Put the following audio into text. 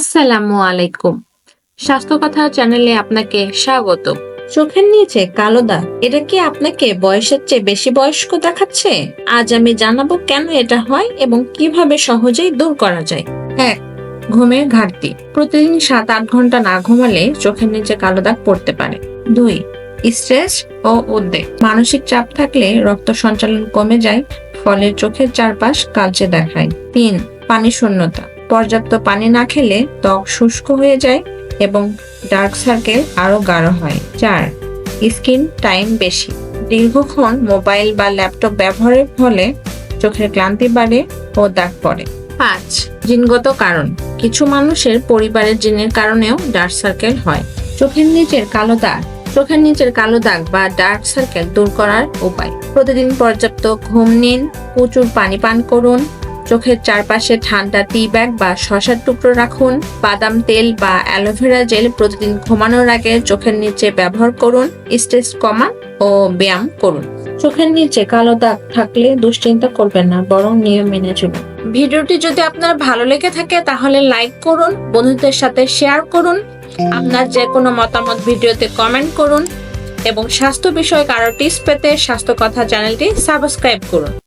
আসসালামু আলাইকুম। স্বাস্থ্য কথা চ্যানেলে আপনাকে স্বাগত। চোখের নিচে কালো দাগ, এটা কি আপনাকে বয়সের চেয়ে বেশি বয়স্ক দেখাচ্ছে? আজ আমি জানাব কেন এটা হয় এবং কীভাবে সহজেই দূর করা যায়। এক, ঘুমের ঘাটতি। প্রতিদিন সাত আট ঘণ্টা না ঘুমালে চোখের নিচে কালো দাগ পড়তে পারে। দুই, স্ট্রেস ও উদ্বেগ। মানসিক চাপ থাকলে রক্ত সঞ্চালন কমে যায়, ফলে চোখের চারপাশ কালচে দেখায়। তিন পানি শূন্যতা পর্যাপ্ত পানি না খেলে ত্বক শুষ্ক হয়ে যায় এবং ডার্ক সার্কেল আরও গাঢ় হয়। চার স্ক্রিন টাইম বেশি। দীর্ঘক্ষণ মোবাইল বা ল্যাপটপ ব্যবহারের ফলে চোখের ক্লান্তি বাড়ে ও দাগ পড়ে। পাঁচ, জিনগত কারণ। কিছু মানুষের পরিবারের জিনের কারণেও ডার্ক সার্কেল হয়। চোখের নিচের কালো দাগ। চোখের নিচের কালো দাগ বা ডার্ক সার্কেল দূর করার উপায়। প্রতিদিন পর্যাপ্ত ঘুম নিন, প্রচুর পানি পান করুন চোখের চারপাশে ঠান্ডা টি ব্যাগ বা শশার টুকরো রাখুন, বাদাম তেল বা অ্যালোভেরা জেল প্রতিদিন ঘুমানোর আগে চোখের নিচে ব্যবহার করুন, স্ট্রেস কমান ও ব্যায়াম করুন। চোখের নিচে কালো দাগ থাকলে দুশ্চিন্তা করবেন না, বরং নিয়ম মেনে চলুন। ভিডিওটি যদি আপনার ভালো লেগে থাকে তাহলে লাইক করুন, বন্ধুদের সাথে শেয়ার করুন, আপনার যে কোনো মতামত ভিডিওতে কমেন্ট করুন এবং স্বাস্থ্য বিষয়ক আরও টিপস পেতে স্বাস্থ্য কথা চ্যানেলটি সাবস্ক্রাইব করুন।